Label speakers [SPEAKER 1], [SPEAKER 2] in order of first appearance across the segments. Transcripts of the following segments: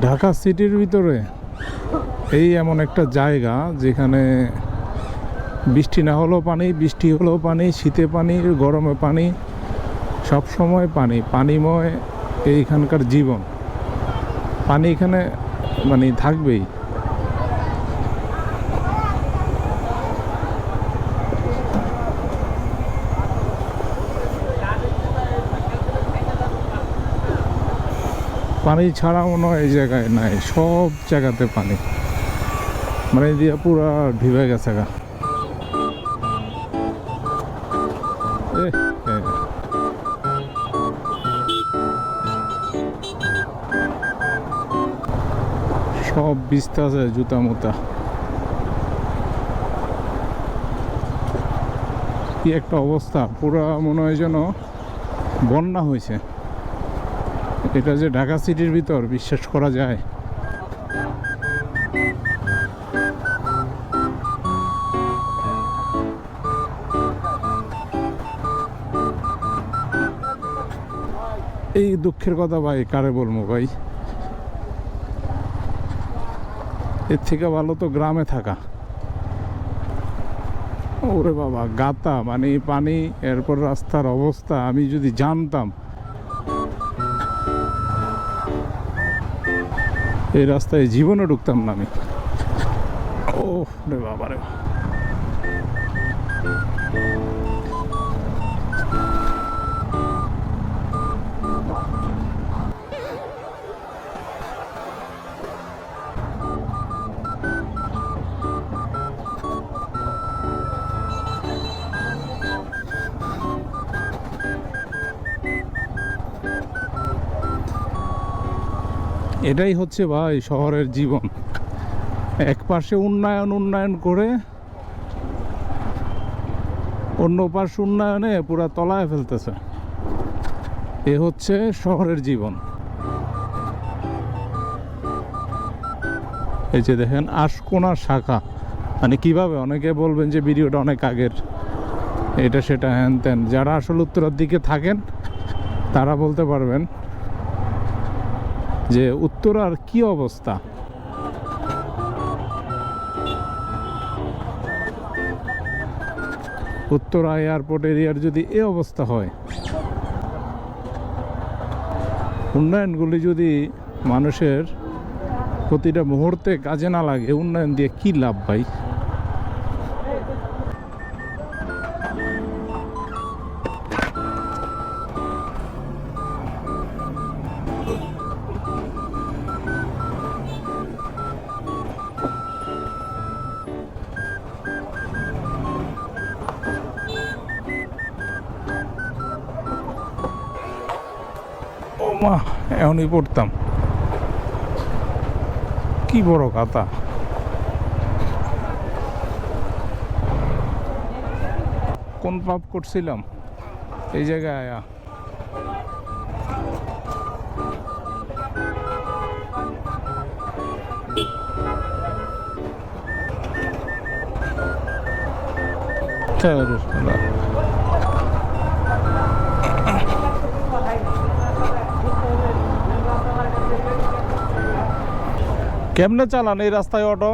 [SPEAKER 1] ঢাকা সিটির ভিতরে এই এমন একটা জায়গা যেখানে বৃষ্টি না হলেও পানি, বৃষ্টি হলেও পানি, শীতে পানি, গরমে পানি সব সময় পানি, পানিময় এইখানকার জীবন। পানি এখানে মানে থাকবেই। পানি ছাড়া মনে হয় এই জায়গায় নাই, সব জায়গাতে পানি। মানে দিয়ে পুরা ঢিবে গেছে গা। সব বিস্তা আছে জুতা মুতা। কি একটা অবস্থা, পুরা মনে হয় যেন বন্যা হয়েছে। এটা যে ঢাকা সিটির ভিতর, বিশ্বাস করা যায়। এই দুঃখের কথা ভাই, কারে বলব ভাই? এর থেকে ভালো তো গ্রামে থাকা। ওরে বাবা, গাতা মানে পানি, এরপর রাস্তার অবস্থা, আমি যদি জানতাম এই রাস্তায় জীবনে ঢুকতাম না আমি। ও রে বাবা রে এটাই হচ্ছে ভাই শহরের জীবন। এক পাশে উন্নয়ন উন্নয়ন করে অন্য পাশ উন্নয়নে পুরা তলায় ফেলতেছে। এ হচ্ছে শহরের জীবন। এই যে দেখেন, আশকোনা শাখা। মানে কীভাবে? অনেকে বলবেন যে ভিডিওটা অনেক আগের। এটা সেটা হ্যান ত্যান। যারা আসলে উত্তরের দিকে থাকেন, তারা বলতে পারবেন যে উত্তরার কি অবস্থা? উত্তরা এয়ারপোর্ট এরিয়ার যদি এ অবস্থা হয়, উন্নয়নগুলি যদি মানুষের প্রতিটা মুহূর্তে কাজে না লাগে, উন্নয়ন দিয়ে কি লাভ ভাই? মা এমনই পড়তাম। কি বড় কাতা কোন পাপ করছিলাম? এই জায়গায় আয়া। কেমনে চালান এই রাস্তায় অটো?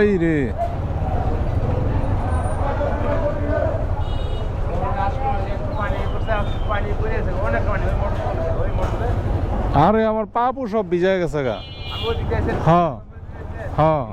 [SPEAKER 1] এই রে। আরে আমার পাপু সব ভিজে গেছে গা। হ্যাঁ হ্যাঁ।